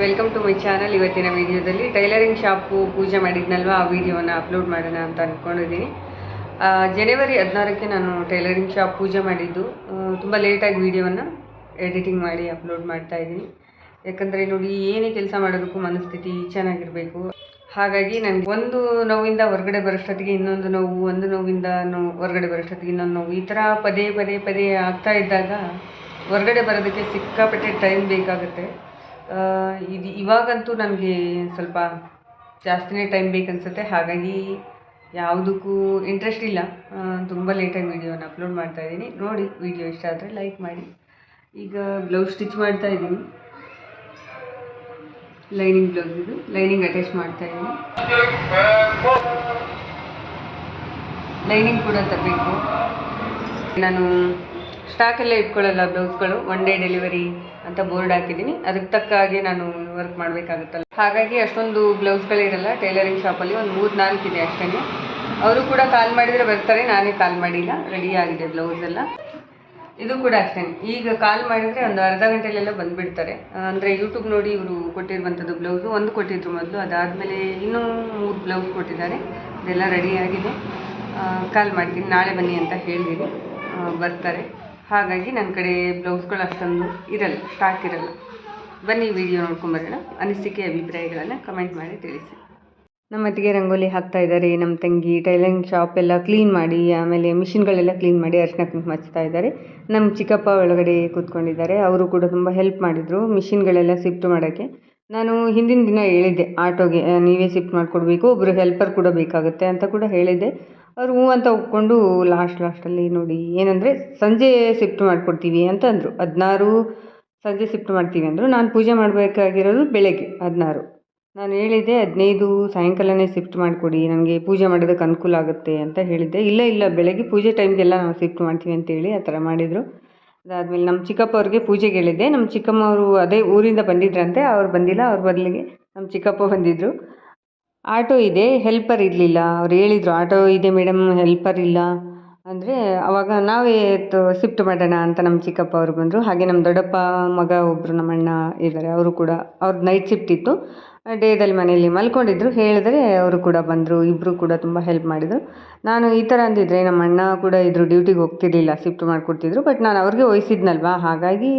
Welcome to my channel ಇವತ್ತಿನ ವಿಡಿಯೋದಲ್ಲಿ tailoring shop ಪೂಜೆ ಮಾಡಿದ್ನಲ್ವ? ಆ ವಿಡಿಯೋನ ಅಪ್ಲೋಡ್ ಮಾಡೋಣ ಅಂತ ಅಂದ್ಕೊಂಡಿದ್ದೀನಿ ಜನವರಿ ಹದಿನಾರಕ್ಕೆ ನಾನು ಟೈಲರಿಂಗ್ ಶಾಪ್ ಪೂಜೆ ಮಾಡಿದ್ದು. ತುಂಬ ಲೇಟಾಗಿ ವಿಡಿಯೋವನ್ನು ಎಡಿಟಿಂಗ್ ಮಾಡಿ ಅಪ್ಲೋಡ್ ಮಾಡ್ತಾ ಇದ್ದೀನಿ. ಯಾಕಂದರೆ ನೋಡಿ, ಏನೇ ಕೆಲಸ ಮಾಡೋದಕ್ಕೂ ಮನಸ್ಥಿತಿ ಚೆನ್ನಾಗಿರಬೇಕು. ಹಾಗಾಗಿ ನನಗೆ ಒಂದು ನೋವಿಂದ ಹೊರಗಡೆ ಬರೋಷ್ಟೊತ್ತಿಗೆ ಇನ್ನೊಂದು ನೋವು, ಒಂದು ನೋವಿಂದ ನೋವು ಹೊರಗಡೆ ಬರೋಷ್ಟೊತ್ತಿಗೆ ಇನ್ನೊಂದು ನೋವು. ಈ ಥರ ಪದೇ ಪದೇ ಪದೇ ಆಗ್ತಾ ಇದ್ದಾಗ ಹೊರಗಡೆ ಬರೋದಕ್ಕೆ ಸಿಕ್ಕಾಪಟ್ಟೆ ಟೈಮ್ ಬೇಕಾಗುತ್ತೆ. ಇದು ಇವಾಗಂತೂ ನನಗೆ ಸ್ವಲ್ಪ ಜಾಸ್ತಿನೇ ಟೈಮ್ ಬೇಕನ್ಸುತ್ತೆ. ಹಾಗಾಗಿ ಯಾವುದಕ್ಕೂ ಇಂಟ್ರೆಸ್ಟ್ ಇಲ್ಲ. ತುಂಬ ಲೇಟಾಗಿ ವೀಡಿಯೋನ ಅಪ್ಲೋಡ್ ಮಾಡ್ತಾ ಇದ್ದೀನಿ. ನೋಡಿ ವೀಡಿಯೋ ಇಷ್ಟ ಆದರೆ ಲೈಕ್ ಮಾಡಿ. ಈಗ ಬ್ಲೌಸ್ ಸ್ಟಿಚ್ ಮಾಡ್ತಾ ಇದ್ದೀನಿ. ಲೈನಿಂಗ್ ಬ್ಲೌಸ್ ಇದು. ಲೈನಿಂಗ್ ಅಟ್ಯಾಚ್ ಮಾಡ್ತಾ ಇದ್ದೀನಿ. ಲೈನಿಂಗ್ ಕೂಡ ತರಬೇಕು. ನಾನು ಸ್ಟಾಕೆಲ್ಲ ಇಟ್ಕೊಳ್ಳಲ್ಲ ಬ್ಲೌಸ್ಗಳು ಒನ್ ಡೇ ಡೆಲಿವರಿ ಅಂತ ಬೋರ್ಡ್ ಹಾಕಿದ್ದೀನಿ. ಅದಕ್ಕೆ ತಕ್ಕ ಹಾಗೆ ನಾನು ವರ್ಕ್ ಮಾಡಬೇಕಾಗುತ್ತಲ್ಲ. ಹಾಗಾಗಿ ಅಷ್ಟೊಂದು ಬ್ಲೌಸ್ಗಳಿರಲ್ಲ ಟೈಲರಿಂಗ್ ಶಾಪಲ್ಲಿ ಒಂದು ಮೂರು ನಾಲ್ಕು ಇದೆ ಅಷ್ಟೇ ಅವರು ಕೂಡ ಕಾಲ್ ಮಾಡಿದರೆ ಬರ್ತಾರೆ, ನಾನೇ ಕಾಲ್ ಮಾಡಿಲ್ಲ. ರೆಡಿ ಆಗಿದೆ ಬ್ಲೌಸ್ ಎಲ್ಲ. ಇದು ಕೂಡ ಅಷ್ಟೇ ಈಗ ಕಾಲ್ ಮಾಡಿದರೆ ಒಂದು ಅರ್ಧ ಗಂಟೆಲೆಲ್ಲ ಬಂದುಬಿಡ್ತಾರೆ. ಅಂದರೆ ಯೂಟ್ಯೂಬ್ ನೋಡಿ ಇವರು ಕೊಟ್ಟಿರುವಂಥದ್ದು ಬ್ಲೌಸು ಒಂದು ಕೊಟ್ಟಿದ್ರು ಮೊದಲು, ಅದಾದಮೇಲೆ ಇನ್ನೂ ಮೂರು ಬ್ಲೌಸ್ ಕೊಟ್ಟಿದ್ದಾರೆ. ಅದೆಲ್ಲ ರೆಡಿ ಆಗಿದೆ. ಕಾಲ್ ಮಾಡ್ತೀನಿ. ನಾಳೆ ಬನ್ನಿ ಅಂತ ಹೇಳಿದ್ದೀನಿ. ಬರ್ತಾರೆ. ಹಾಗಾಗಿ ನನ್ನ ಕಡೆ ಬ್ಲೌಸ್ಗಳು ಅಷ್ಟೊಂದು ಇರಲ್ಲ ಸ್ಟಾಕ್ ಇರಲ್ಲ. ಬನ್ನಿ ವಿಡಿಯೋ ನೋಡ್ಕೊಂಬರೋಣ. ಅನಿಸಿಕೆ ಅಭಿಪ್ರಾಯಗಳನ್ನು ಕಮೆಂಟ್ ಮಾಡಿ ತಿಳಿಸಿ. ನಮ್ಮ ಅತ್ತಿಗೆ ರಂಗೋಲಿ ಹಾಕ್ತಾ ಇದ್ದಾರೆ. ನಮ್ಮ ತಂಗಿ ಟೈಲರಿಂಗ್ ಶಾಪ್ ಎಲ್ಲ ಕ್ಲೀನ್ ಮಾಡಿ, ಆಮೇಲೆ ಮಿಷಿನ್ಗಳೆಲ್ಲ ಕ್ಲೀನ್ ಮಾಡಿ ಅರ್ಶಿನ ಕುಂಕುಮ ಹಚ್ತಾ ಇದ್ದಾರೆ. ನಮ್ಮ ಚಿಕ್ಕಪ್ಪ ಒಳಗಡೆ ಕೂತ್ಕೊಂಡಿದ್ದಾರೆ. ಅವರು ಕೂಡ ತುಂಬ ಹೆಲ್ಪ್ ಮಾಡಿದರು ಮಿಷಿನ್ಗಳೆಲ್ಲ ಶಿಫ್ಟ್ ಮಾಡೋಕ್ಕೆ. ನಾನು ಹಿಂದಿನ ದಿನ ಹೇಳಿದ್ದೆ, ಆಟೋಗೆ ನೀವೇ ಶಿಫ್ಟ್ ಮಾಡಿಕೊಡ್ಬೇಕು. ಒಬ್ಬರು ಹೆಲ್ಪರ್ ಕೂಡ ಬೇಕಾಗುತ್ತೆ ಅಂತ ಕೂಡ ಹೇಳಿದ್ದೆ. ಅವರು ಹ್ಞೂ ಅಂತ ಒಪ್ಕೊಂಡು ಲಾಸ್ಟ್ ಲಾಸ್ಟಲ್ಲಿ ನೋಡಿ, ಏನಂದರೆ ಸಂಜೆ ಶಿಫ್ಟ್ ಮಾಡಿಕೊಡ್ತೀವಿ ಅಂತ ಅಂದರು. ಹದಿನಾರು ಸಂಜೆ ಶಿಫ್ಟ್ ಮಾಡ್ತೀವಿ ಅಂದರು. ನಾನು ಪೂಜೆ ಮಾಡಬೇಕಾಗಿರೋದು ಬೆಳಗ್ಗೆ ಹದಿನಾರು. ನಾನು ಹೇಳಿದ್ದೆ ಹದಿನೈದು ಸಾಯಂಕಾಲನೇ ಶಿಫ್ಟ್ ಮಾಡಿಕೊಡಿ, ನನಗೆ ಪೂಜೆ ಮಾಡೋದಕ್ಕೆ ಅನುಕೂಲ ಆಗುತ್ತೆ ಅಂತ ಹೇಳಿದ್ದೆ. ಇಲ್ಲ ಇಲ್ಲ, ಬೆಳಗ್ಗೆ ಪೂಜೆ ಟೈಮ್ಗೆಲ್ಲ ನಾವು ಶಿಫ್ಟ್ ಮಾಡ್ತೀವಿ ಅಂತೇಳಿ ಆ ಥರ ಮಾಡಿದರು. ಅದಾದಮೇಲೆ ನಮ್ಮ ಚಿಕ್ಕಪ್ಪ ಅವ್ರಿಗೆ ಪೂಜೆಗೆ ಹೇಳಿದ್ದೆ. ನಮ್ಮ ಚಿಕ್ಕಮ್ಮ ಅವರು ಅದೇ ಊರಿಂದ ಬಂದಿದ್ರಂತೆ, ಅವ್ರು ಬಂದಿಲ್ಲ, ಅವ್ರ ಬದಲಿಗೆ ನಮ್ಮ ಚಿಕ್ಕಪ್ಪ ಬಂದಿದ್ದರು ಆಟೋ ಇದೆ ಹೆಲ್ಪರ್ ಇರಲಿಲ್ಲ. ಅವ್ರು ಹೇಳಿದರು, ಆಟೋ ಇದೆ ಮೇಡಮ್ ಹೆಲ್ಪರ್ ಇಲ್ಲ. ಅಂದರೆ ಅವಾಗ ನಾವೇ ಶಿಫ್ಟ್ ಮಾಡೋಣ ಅಂತ ನಮ್ಮ ಚಿಕ್ಕಪ್ಪ ಅವರು ಬಂದರು. ಹಾಗೆ ನಮ್ಮ ದೊಡ್ಡಪ್ಪ ಮಗ ಒಬ್ಬರು ನಮ್ಮ ಅಣ್ಣ ಇದ್ದಾರೆ ಅವರು ಕೂಡ ಅವ್ರದ್ದು ನೈಟ್ ಶಿಫ್ಟ್ ಇತ್ತು. ಡೇದಲ್ಲಿ ಮನೆಯಲ್ಲಿ ಮಲ್ಕೊಂಡಿದ್ರು. ಹೇಳಿದ್ರೆ ಅವರು ಕೂಡ ಬಂದರು ಇಬ್ಬರು ಕೂಡ ತುಂಬ ಹೆಲ್ಪ್ ಮಾಡಿದರು. ನಾನು ಈ ಥರ ಅಂದಿದ್ರೆ ನಮ್ಮ ಅಣ್ಣ ಕೂಡ ಇದ್ರು ಡ್ಯೂಟಿಗೆ ಹೋಗ್ತಿರ್ಲಿಲ್ಲ ಶಿಫ್ಟ್ ಮಾಡಿಕೊಡ್ತಿದ್ರು. ಬಟ್ ನಾನು ಅವ್ರಿಗೆ ವಹಿಸಿದ್ನಲ್ವಾ ಹಾಗಾಗಿ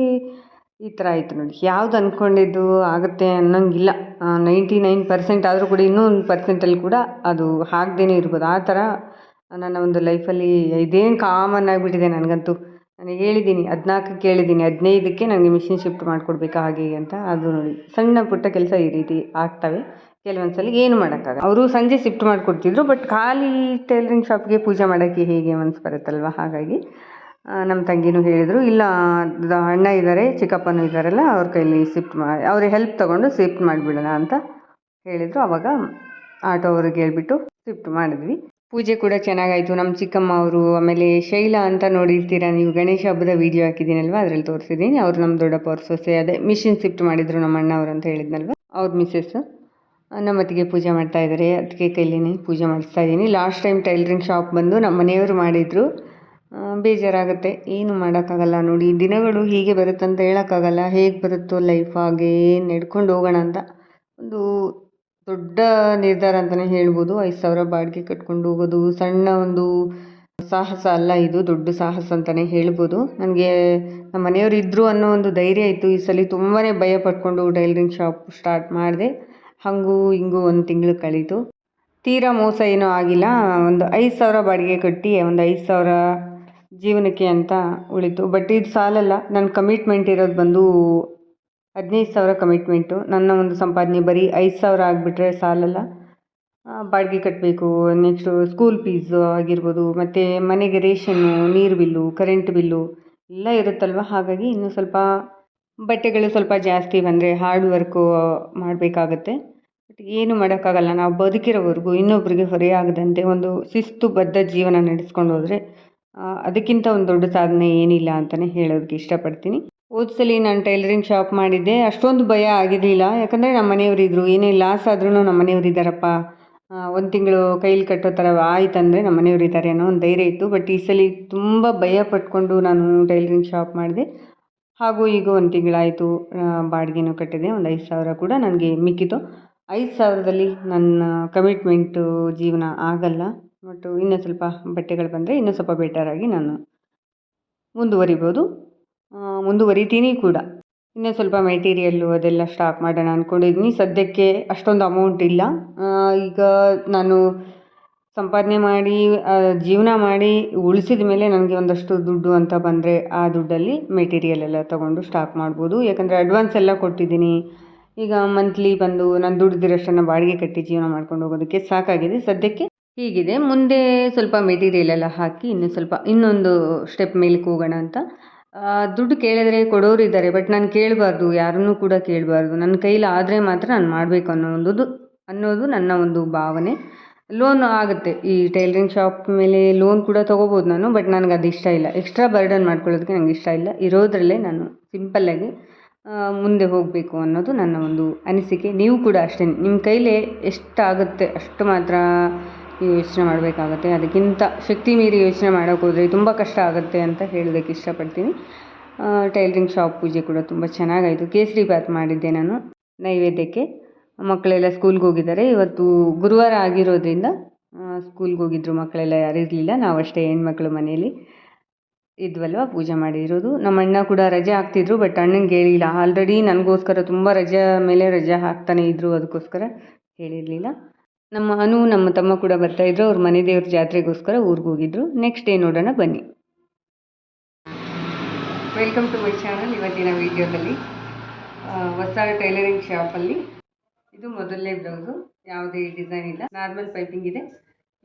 ಈ ಥರ ಆಯಿತು ನೋಡಿ. ಯಾವ್ದು ಅಂದ್ಕೊಂಡಿದ್ದು ಆಗುತ್ತೆ ಅನ್ನೋಂಗಿಲ್ಲ. ನೈಂಟಿ ನೈನ್ ಪರ್ಸೆಂಟ್ ಆದರೂ ಕೂಡ ಇನ್ನೂ ಒಂದು ಪರ್ಸೆಂಟಲ್ಲಿ ಕೂಡ ಅದು ಆಗದೇನೆ ಇರ್ಬೋದು. ಆ ಥರ ನನ್ನ ಒಂದು ಲೈಫಲ್ಲಿ ಇದೇನು ಕಾಮನ್ ಆಗಿಬಿಟ್ಟಿದೆ ನನಗಂತೂ. ನಾನು ಹೇಳಿದ್ದೀನಿ, ಹದಿನಾಲ್ಕಕ್ಕೆ ಹೇಳಿದ್ದೀನಿ ಹದಿನೈದಕ್ಕೆ ನನಗೆ ಮಿಷಿನ್ ಶಿಫ್ಟ್ ಮಾಡಿಕೊಡ್ಬೇಕಾ, ಹಾಗೆ ಅಂತ. ಅದು ನೋಡಿ, ಸಣ್ಣ ಪುಟ್ಟ ಕೆಲಸ ಈ ರೀತಿ ಆಗ್ತವೆ. ಕೆಲವೊಂದು ಸಲ ಏನು ಮಾಡೋಕ್ಕಾಗಲ್ಲ. ಅವರು ಸಂಜೆ ಶಿಫ್ಟ್ ಮಾಡಿಕೊಡ್ತಿದ್ರು ಬಟ್ ಖಾಲಿ ಟೈಲರಿಂಗ್ ಶಾಪ್ಗೆ ಪೂಜೆ ಮಾಡೋಕ್ಕೆ ಹೇಗೆ ಮನ್ಸು ಬರುತ್ತಲ್ವ? ಹಾಗಾಗಿ ನಮ್ಮ ತಂಗಿನೂ ಹೇಳಿದರು, ಇಲ್ಲ ಅಣ್ಣ ಇದ್ದಾರೆ ಚಿಕ್ಕಪ್ಪನೂ ಇದ್ದಾರಲ್ಲ ಅವ್ರ ಕೈಲಿ ಶಿಫ್ಟ್ ಮಾಡಿ ಅವ್ರಿಗೆ ಹೆಲ್ಪ್ ತೊಗೊಂಡು ಶಿಫ್ಟ್ ಮಾಡಿಬಿಡೋಣ ಅಂತ ಹೇಳಿದರು. ಅವಾಗ ಆಟೋ ಅವ್ರಿಗೆ ಹೇಳ್ಬಿಟ್ಟು ಶಿಫ್ಟ್ ಮಾಡಿದ್ವಿ. ಪೂಜೆ ಕೂಡ ಚೆನ್ನಾಗಾಯಿತು. ನಮ್ಮ ಚಿಕ್ಕಮ್ಮ ಅವರು, ಆಮೇಲೆ ಶೈಲಾ ಅಂತ ನೋಡಿರ್ತೀರ ನೀವು, ಗಣೇಶ ಹಬ್ಬದ ವೀಡಿಯೋ ಹಾಕಿದ್ದೀನಲ್ವ? ಅದರಲ್ಲಿ ತೋರಿಸಿದ್ದೀನಿ. ಅವ್ರು ನಮ್ಮ ದೊಡ್ಡಪ್ಪ ಅವ್ರ ಸೊಸೆ, ಅದೇ ಮಿಷಿನ್ ಶಿಫ್ಟ್ ಮಾಡಿದರು ನಮ್ಮ ಅಣ್ಣ ಅವರು ಅಂತ ಹೇಳಿದ್ನಲ್ವ? ಅವ್ರ ನಮ್ಮ ಅತ್ತಿಗೆ ಪೂಜೆ ಮಾಡ್ತಾ ಇದ್ದಾರೆ ಅದಕ್ಕೆ ಕೈಲಿನೇ ಪೂಜೆ ಮಾಡಿಸ್ತಾ ಇದ್ದೀನಿ. ಲಾಸ್ಟ್ ಟೈಮ್ ಟೈಲರಿಂಗ್ ಶಾಪ್ ಬಂದು ನಮ್ಮ ಮನೆಯವರು ಮಾಡಿದರು. ಬೇಜಾರಾಗುತ್ತೆ. ಏನು ಮಾಡೋಕ್ಕಾಗಲ್ಲ ನೋಡಿ. ದಿನಗಳು ಹೀಗೆ ಬರುತ್ತಂತ ಹೇಳೋಕ್ಕಾಗಲ್ಲ. ಹೇಗೆ ಬರುತ್ತೋ ಲೈಫ್ ಹಾಗೇ ನಡ್ಕೊಂಡು ಹೋಗೋಣ ಅಂತ. ಒಂದು ದೊಡ್ಡ ನಿರ್ಧಾರ ಅಂತಲೇ ಹೇಳ್ಬೋದು. ಐದು ಸಾವಿರ ಬಾಡಿಗೆ ಕಟ್ಕೊಂಡು ಹೋಗೋದು ಸಣ್ಣ ಒಂದು ಸಾಹಸ ಅಲ್ಲ ಇದು. ದೊಡ್ಡ ಸಾಹಸ ಅಂತಲೇ ಹೇಳ್ಬೋದು. ನನಗೆ ನಮ್ಮ ಮನೆಯವರು ಇದ್ದರು ಅನ್ನೋ ಒಂದು ಧೈರ್ಯ ಇತ್ತು. ಈ ಸಲ ತುಂಬಾ ಭಯ ಪಟ್ಕೊಂಡು ಟೈಲರಿಂಗ್ ಶಾಪ್ ಸ್ಟಾರ್ಟ್ ಮಾಡಿದೆ. ಹಾಗೂ ಹಿಂಗೂ ಒಂದು ತಿಂಗಳು ಕಳೀತು. ತೀರಾ ಮೋಸ ಏನೂ ಆಗಿಲ್ಲ. ಒಂದು ಐದು ಸಾವಿರ ಬಾಡಿಗೆ ಕಟ್ಟಿ, ಒಂದು ಐದು ಸಾವಿರ ಜೀವನಕ್ಕೆ ಅಂತ ಉಳಿತು. ಬಟ್ ಇದು ಸಾಲಲ್ಲ. ನನ್ನ ಕಮಿಟ್ಮೆಂಟ್ ಇರೋದು ಬಂದು ಹದಿನೈದು ಸಾವಿರ ಕಮಿಟ್ಮೆಂಟು ನನ್ನ ಒಂದು ಸಂಪಾದನೆ ಬರೀ ಐದು ಸಾವಿರ ಆಗಿಬಿಟ್ರೆ ಸಾಲಲ್ಲ. ಬಾಡಿಗೆ ಕಟ್ಟಬೇಕು ನೆಕ್ಸ್ಟು ಸ್ಕೂಲ್ ಫೀಸು ಆಗಿರ್ಬೋದು, ಮತ್ತು ಮನೆಗೆ ರೇಷನ್ನು ನೀರು ಬಿಲ್ಲು ಕರೆಂಟ್ ಬಿಲ್ಲು ಎಲ್ಲ ಇರುತ್ತಲ್ವ? ಹಾಗಾಗಿ ಇನ್ನೂ ಸ್ವಲ್ಪ ಬಟ್ಟೆಗಳು ಸ್ವಲ್ಪ ಜಾಸ್ತಿ ಬಂದರೆ ಹಾರ್ಡ್ ವರ್ಕು ಮಾಡಬೇಕಾಗತ್ತೆ. ಬಟ್ ಏನು ಮಾಡೋಕ್ಕಾಗಲ್ಲ. ನಾವು ಬದುಕಿರೋವರೆಗೂ ಇನ್ನೊಬ್ಬರಿಗೆ ಹೊರೆಯಾಗದಂತೆ ಒಂದು ಶಿಸ್ತುಬದ್ಧ ಜೀವನ ನಡೆಸ್ಕೊಂಡು ಹೋದರೆ ಅದಕ್ಕಿಂತ ಒಂದು ದೊಡ್ಡ ಸಾಧನೆ ಏನಿಲ್ಲ ಅಂತಲೇ ಹೇಳೋದಕ್ಕೆ ಇಷ್ಟಪಡ್ತೀನಿ. ಓದ್ಸಲಿ ನಾನು ಟೈಲರಿಂಗ್ ಶಾಪ್ ಮಾಡಿದ್ದೆ. ಅಷ್ಟೊಂದು ಭಯ ಆಗಿರಲಿಲ್ಲ. ಯಾಕಂದರೆ ನಮ್ಮ ಮನೆಯವರು ಇದ್ದರು ಏನೇ ಲಾಸ್ ಆದ್ರೂ ನಮ್ಮ ಮನೆಯವರು ಇದ್ದಾರಪ್ಪ. ಒಂದು ತಿಂಗಳು ಕೈಲಿ ಕಟ್ಟೋ ಥರ ಆಯ್ತಂದರೆ ನಮ್ಮ ಮನೆಯವರು ಇದ್ದಾರೆ ಅನ್ನೋ ಒಂದು ಧೈರ್ಯ ಇತ್ತು. ಬಟ್ ಈ ಸಲ ತುಂಬ ಭಯ ಪಟ್ಕೊಂಡು ನಾನು ಟೈಲರಿಂಗ್ ಶಾಪ್ ಮಾಡಿದೆ. ಹಾಗೂ ಈಗ ಒಂದು ತಿಂಗಳಾಯಿತು. ಬಾಡಿಗೆನೂ ಕಟ್ಟಿದೆ. ಒಂದು ಐದು ಸಾವಿರ ಕೂಡ ನನಗೆ ಮಿಕ್ಕಿತು. ಐದು ಸಾವಿರದಲ್ಲಿ ನನ್ನ ಕಮಿಟ್ಮೆಂಟು ಜೀವನ ಆಗಲ್ಲ. ಬಟ್ ಇನ್ನೂ ಸ್ವಲ್ಪ ಬಟ್ಟೆಗಳು ಬಂದರೆ ಇನ್ನೂ ಸ್ವಲ್ಪ ಬೆಟರಾಗಿ ನಾನು ಮುಂದುವರಿಬೋದು. ಮುಂದುವರಿತೀನಿ ಕೂಡ. ಇನ್ನೂ ಸ್ವಲ್ಪ ಮೆಟೀರಿಯಲ್ಲು ಅದೆಲ್ಲ ಸ್ಟಾಕ್ ಮಾಡೋಣ ಅಂದ್ಕೊಂಡಿದ್ದೀನಿ ಸದ್ಯಕ್ಕೆ ಅಷ್ಟೊಂದು ಅಮೌಂಟ್ ಇಲ್ಲ. ಈಗ ನಾನು ಸಂಪಾದನೆ ಮಾಡಿ ಜೀವನ ಮಾಡಿ ಉಳಿಸಿದ ಮೇಲೆ ನನಗೆ ಒಂದಷ್ಟು ದುಡ್ಡು ಅಂತ ಬಂದರೆ ಆ ದುಡ್ಡಲ್ಲಿ ಮೆಟೀರಿಯಲ್ ಎಲ್ಲ ತೊಗೊಂಡು ಸ್ಟಾಕ್ ಮಾಡ್ಬೋದು. ಯಾಕಂದರೆ ಅಡ್ವಾನ್ಸ್ ಎಲ್ಲ ಕೊಟ್ಟಿದ್ದೀನಿ. ಈಗ ಮಂತ್ಲಿ ಬಂದು ನಾನು ದುಡ್ದಿರೋಷ್ಟನ್ನು ಬಾಡಿಗೆ ಕಟ್ಟಿ ಜೀವನ ಮಾಡ್ಕೊಂಡು ಹೋಗೋದಕ್ಕೆ ಸಾಕಾಗಿದೆ. ಸದ್ಯಕ್ಕೆ ಹೀಗಿದೆ. ಮುಂದೆ ಸ್ವಲ್ಪ ಮೆಟೀರಿಯಲ್ ಎಲ್ಲ ಹಾಕಿ ಇನ್ನೂ ಸ್ವಲ್ಪ ಇನ್ನೊಂದು ಸ್ಟೆಪ್ ಮೇಲಕ್ಕೆ ಕೂಗೋಣ ಅಂತ. ದುಡ್ಡು ಕೇಳಿದರೆ ಕೊಡೋರು ಇದ್ದಾರೆ ಬಟ್ ನಾನು ಕೇಳಬಾರ್ದು, ಯಾರನ್ನೂ ಕೂಡ ಕೇಳಬಾರ್ದು. ನನ್ನ ಕೈಲಿ ಆದರೆ ಮಾತ್ರ ನಾನು ಮಾಡಬೇಕು ಅನ್ನೋ ಒಂದು ಅನ್ನೋದು ನನ್ನ ಒಂದು ಭಾವನೆ. ಲೋನ್ ಆಗುತ್ತೆ. ಈ ಟೈಲರಿಂಗ್ ಶಾಪ್ ಮೇಲೆ ಲೋನ್ ಕೂಡ ತೊಗೋಬೋದು ನಾನು ಬಟ್ ನನಗೆ ಅದು ಇಷ್ಟ ಇಲ್ಲ. ಎಕ್ಸ್ಟ್ರಾ ಬರ್ಡನ್ ಮಾಡ್ಕೊಳ್ಳೋದಕ್ಕೆ ನನಗೆ ಇಷ್ಟ ಇಲ್ಲ. ಇರೋದ್ರಲ್ಲೇ ನಾನು ಸಿಂಪಲ್ಲಾಗಿ ಮುಂದೆ ಹೋಗಬೇಕು ಅನ್ನೋದು ನನ್ನ ಒಂದು ಅನಿಸಿಕೆ. ನೀವು ಕೂಡ ಅಷ್ಟೇ. ನಿಮ್ಮ ಕೈಲೇ ಎಷ್ಟಾಗುತ್ತೆ ಅಷ್ಟು ಮಾತ್ರ ಯೋಚನೆ ಮಾಡಬೇಕಾಗತ್ತೆ, ಅದಕ್ಕಿಂತ ಶಕ್ತಿ ಮೀರಿ ಯೋಚನೆ ಮಾಡೋಕೆ ಹೋದರೆ ತುಂಬ ಕಷ್ಟ ಆಗುತ್ತೆ ಅಂತ ಹೇಳೋದಕ್ಕೆ ಇಷ್ಟಪಡ್ತೀನಿ. ಟೈಲರಿಂಗ್ ಶಾಪ್ ಪೂಜೆ ಕೂಡ ತುಂಬ ಚೆನ್ನಾಗಾಯಿತು. ಕೇಸರಿ ಬಾತ್ ಮಾಡಿದ್ದೆ ನಾನು ನೈವೇದ್ಯಕ್ಕೆ. ಮಕ್ಕಳೆಲ್ಲ ಸ್ಕೂಲ್ಗೆ ಹೋಗಿದ್ದಾರೆ. ಇವತ್ತು ಗುರುವಾರ ಆಗಿರೋದ್ರಿಂದ ಸ್ಕೂಲ್ಗೆ ಹೋಗಿದ್ರು ಮಕ್ಕಳೆಲ್ಲ ಯಾರೂ ಇರಲಿಲ್ಲ. ನಾವಷ್ಟೇ ಹೆಣ್ಮಕ್ಳು ಮನೆಯಲ್ಲಿ ಇದ್ವಲ್ವ, ಪೂಜೆ ಮಾಡಿರೋದು. ನಮ್ಮ ಅಣ್ಣ ಕೂಡ ರಜೆ ಹಾಕ್ತಿದ್ರು, ಬಟ್ ಅಣ್ಣಂಗೆ ಹೇಳಿಲ್ಲ ಆಲ್ರೆಡಿ ನನಗೋಸ್ಕರ ತುಂಬ ರಜೆ ಮೇಲೆ ರಜೆ ಹಾಕ್ತಾನೆ ಇದ್ದರು ಅದಕ್ಕೋಸ್ಕರ ಹೇಳಿರಲಿಲ್ಲ ನಮ್ಮ ಅನು, ನಮ್ಮ ತಮ್ಮ ಕೂಡ ಬರ್ತಾ ಇದ್ರು. ಅವ್ರ ಮನೆ ದೇವ್ರ ಜಾತ್ರೆಗೋಸ್ಕರ ಊರಿಗೆ ಹೋಗಿದ್ರು. ನೆಕ್ಸ್ಟ್ ಡೇ ನೋಡೋಣ ಬನ್ನಿ. ವೆಲ್ಕಮ್ ಟು ಮೈ ಚಾನಲ್ ಇವತ್ತಿನ ವಿಡಿಯೋದಲ್ಲಿ ಹೊಸ ಟೈಲರಿಂಗ್ ಶಾಪಲ್ಲಿ ಇದು ಮೊದಲನೇ ಬ್ಲೌಸು ಯಾವುದೇ ಡಿಸೈನ್ ಇಲ್ಲ. ನಾರ್ಮಲ್ ಪೈಪಿಂಗ್ ಇದೆ.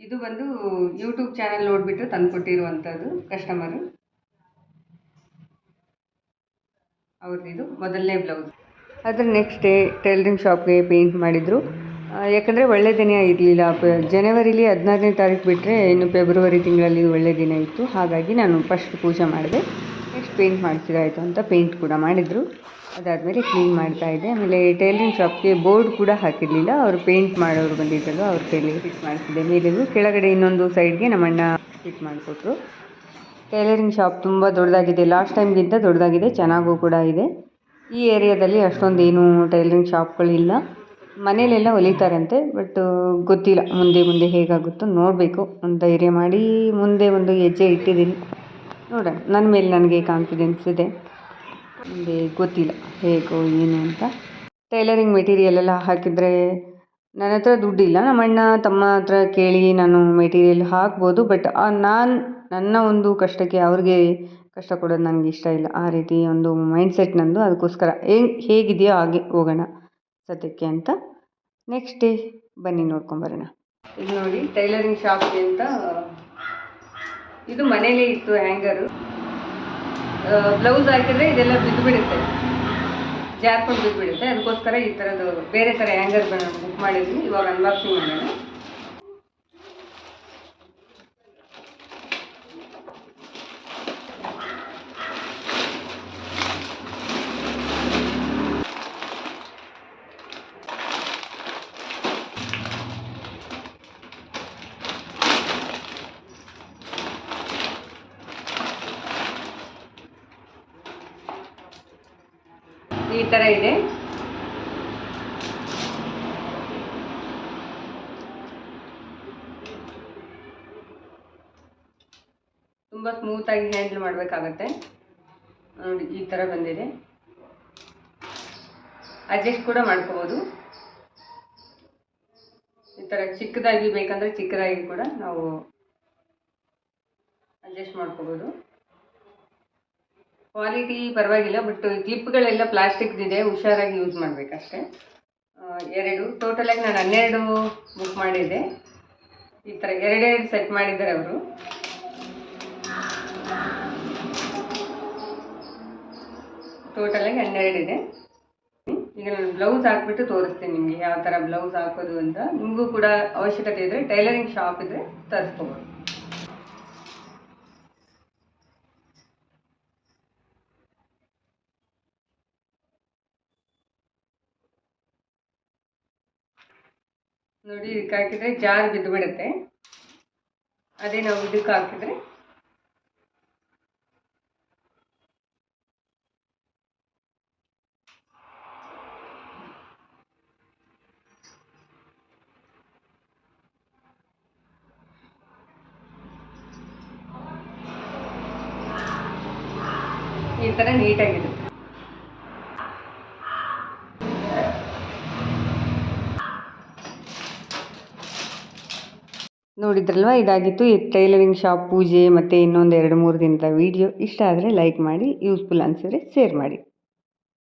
ಇದು ಬಂದು ಯೂಟ್ಯೂಬ್ ಚಾನಲ್ ನೋಡಿಬಿಟ್ಟು ತಂದುಕೊಟ್ಟಿರುವಂಥದ್ದು ಕಸ್ಟಮರು ಅವ್ರದ್ದು ಇದು ಮೊದಲನೇ ಬ್ಲೌಸ್ ಅದ್ರ ನೆಕ್ಸ್ಟ್ ಡೇ ಟೈಲರಿಂಗ್ ಶಾಪ್ಗೆ ಪೇಂಟ್ ಮಾಡಿದರು. ಯಾಕಂದರೆ ಒಳ್ಳೆ ದಿನ ಇರಲಿಲ್ಲ. ಜನವರಿಲಿ ಹದಿನಾರನೇ ತಾರೀಕು ಬಿಟ್ಟರೆ ಇನ್ನು ಫೆಬ್ರವರಿ ತಿಂಗಳಲ್ಲಿ ಒಳ್ಳೆ ದಿನ ಇತ್ತು. ಹಾಗಾಗಿ ನಾನು ಫಸ್ಟ್ ಪೂಜೆ ಮಾಡಿದೆ. ನೆಕ್ಸ್ಟ್ ಪೇಂಟ್ ಮಾಡಿಸಿದಾಯಿತು ಅಂತ ಪೇಂಟ್ ಕೂಡ ಮಾಡಿದರು. ಅದಾದಮೇಲೆ ಕ್ಲೀನ್ ಮಾಡ್ತಾ ಇದ್ದೆ. ಆಮೇಲೆ ಟೈಲರಿಂಗ್ ಶಾಪ್ಗೆ ಬೋರ್ಡ್ ಕೂಡ ಹಾಕಿರಲಿಲ್ಲ. ಅವರು ಪೇಂಟ್ ಮಾಡೋರು ಬಂದಿದ್ದಲ್ಲ ಅವ್ರ ಕೈಲಿ ಫಿಟ್ ಮಾಡಿಸಿದೆ ಮೇಲೆಗೂ ಕೆಳಗಡೆ ಇನ್ನೊಂದು ಸೈಡ್ಗೆ ನಮ್ಮಣ್ಣ ಫಿಟ್ ಮಾಡಿಕೊಟ್ರು. ಟೈಲರಿಂಗ್ ಶಾಪ್ ತುಂಬ ದೊಡ್ಡದಾಗಿದೆ. ಲಾಸ್ಟ್ ಟೈಮ್ಗಿಂತ ದೊಡ್ಡದಾಗಿದೆ. ಚೆನ್ನಾಗೂ ಕೂಡ ಇದೆ. ಈ ಏರಿಯಾದಲ್ಲಿ ಅಷ್ಟೊಂದು ಏನು ಟೈಲರಿಂಗ್ ಶಾಪ್ಗಳಿಲ್ಲ ಮನೇಲೆಲ್ಲ ಹೊಲಿತಾರಂತೆ ಬಟ್ ಗೊತ್ತಿಲ್ಲ ಮುಂದೆ ಮುಂದೆ ಹೇಗಾಗುತ್ತೋ ನೋಡಬೇಕು ಒಂದು ಧೈರ್ಯ ಮಾಡಿ ಮುಂದೆ ಒಂದು ಹೆಜ್ಜೆ ಇಟ್ಟಿದ್ದೀನಿ. ನೋಡೋಣ ನನ್ನ ಮೇಲೆ ನನಗೆ ಕಾನ್ಫಿಡೆನ್ಸ್ ಇದೆ. ಮುಂದೆ ಗೊತ್ತಿಲ್ಲ ಹೇಗೋ ಏನು ಅಂತ. ಟೈಲರಿಂಗ್ ಮೆಟೀರಿಯಲ್ ಎಲ್ಲ ಹಾಕಿದರೆ ನನ್ನ ಹತ್ರ ದುಡ್ಡಿಲ್ಲ, ನಮ್ಮ ಅಣ್ಣ ತಮ್ಮ ಹತ್ರ ಕೇಳಿ ನಾನು ಮೆಟೀರಿಯಲ್ ಹಾಕ್ಬೋದು ಬಟ್ ನಾನು, ನನ್ನ ಒಂದು ಕಷ್ಟಕ್ಕೆ ಅವ್ರಿಗೆ ಕಷ್ಟ ಕೊಡೋದು ನನಗೆ ಇಷ್ಟ ಇಲ್ಲ. ಆ ರೀತಿ ಒಂದು ಮೈಂಡ್ಸೆಟ್ ನಂದು, ಅದಕ್ಕೋಸ್ಕರ ಹೆಂಗೆ, ಹೇಗಿದೆಯೋ ಹಾಗೆ ಹೋಗೋಣ. ಸದ್ಯಕ್ಕೆ ಅಂತ. ನೆಕ್ಸ್ಟ್ ಡೇ ಬನ್ನಿ ನೋಡ್ಕೊಂಬರೋಣ ಇದು ನೋಡಿ, ಟೈಲರಿಂಗ್ ಶಾಪ್ಗೆ ಅಂತ. ಇದು ಮನೇಲೇ ಇತ್ತು ಹ್ಯಾಂಗರು. ಬ್ಲೌಸ್ ಹಾಕಿದ್ರೆ ಇದೆಲ್ಲ ಬಿದ್ದು ಬಿಡುತ್ತೆ ಜಾರ್ಕೊಂಡು ಬಿದ್ದು ಬಿಡುತ್ತೆ ಅದಕ್ಕೋಸ್ಕರ ಈ ಥರದ್ದು ಬೇರೆ ಥರ ಹ್ಯಾಂಗರ್ ಬುಕ್ ಮಾಡಿದ್ವಿ. ಇವಾಗ ಅನ್ಬಾಕ್ಸಿಂಗ್ ಮಾಡೋಣ. ಥರ ಇದೆ. ತುಂಬ ಸ್ಮೂತಾಗಿ ಹ್ಯಾಂಡಲ್ ಮಾಡಬೇಕಾಗತ್ತೆ. ನೋಡಿ, ಈ ಥರ ಬಂದಿದೆ. ಅಡ್ಜಸ್ಟ್ ಕೂಡ ಮಾಡ್ಕೋಬೋದು. ಈ ಥರ ಚಿಕ್ಕದಾಗಿ ಬೇಕಂದರೆ ಚಿಕ್ಕದಾಗಿ ಕೂಡ ನಾವು ಅಡ್ಜಸ್ಟ್ ಮಾಡ್ಕೋಬೋದು. ಕ್ವಾಲಿಟಿ ಪರವಾಗಿಲ್ಲ ಬಟ್ ಕ್ಲಿಪ್ಗಳೆಲ್ಲ ಪ್ಲಾಸ್ಟಿಕ್ದಿದೆ, ಹುಷಾರಾಗಿ ಯೂಸ್ ಮಾಡಬೇಕಷ್ಟೇ. ಎರಡು ಟೋಟಲಾಗಿ ನಾನು ಹನ್ನೆರಡು ಬುಕ್ ಮಾಡಿದ್ದೆ. ಈ ಥರ ಎರಡೆರಡು ಸೆಟ್ ಮಾಡಿದ್ದಾರೆ ಅವರು. ಟೋಟಲಾಗಿ ಹನ್ನೆರಡು ಇದೆ. ಈಗ ನಾನು ಬ್ಲೌಸ್ ಹಾಕ್ಬಿಟ್ಟು ತೋರಿಸ್ತೀನಿ ನಿಮಗೆ, ಯಾವ ಥರ ಬ್ಲೌಸ್ ಹಾಕೋದು ಅಂತ. ನಿಮಗೂ ಕೂಡ ಅವಶ್ಯಕತೆ ಇದ್ದರೆ ಟೈಲರಿಂಗ್ ಶಾಪ್ ಇದ್ದರೆ ತರಿಸ್ಕೋಬೋದು. ನೋಡಿ ಇದಕ್ಕೆ ಹಾಕಿದ್ರೆ ಜಾರ್ ಬಿದ್ದುಬಿಡುತ್ತೆ. ಅದೇ ನಾವು ಇದಕ್ಕೆ ಹಾಕಿದ್ರೆ. ಈ ಥರ ನೀಟಾಗಿರುತ್ತೆ ನೋಡಿದ್ರಲ್ವ? ಇದಾಗಿತ್ತು. ಈ ಟೈಲರಿಂಗ್ ಶಾಪ್ ಪೂಜೆ ಮತ್ತು ಇನ್ನೊಂದು ಎರಡು ಮೂರು ದಿನದ ವೀಡಿಯೋ ಇಷ್ಟ ಆದರೆ ಲೈಕ್ ಮಾಡಿ ಯೂಸ್ಫುಲ್ ಅನಿಸಿದ್ರೆ ಶೇರ್ ಮಾಡಿ.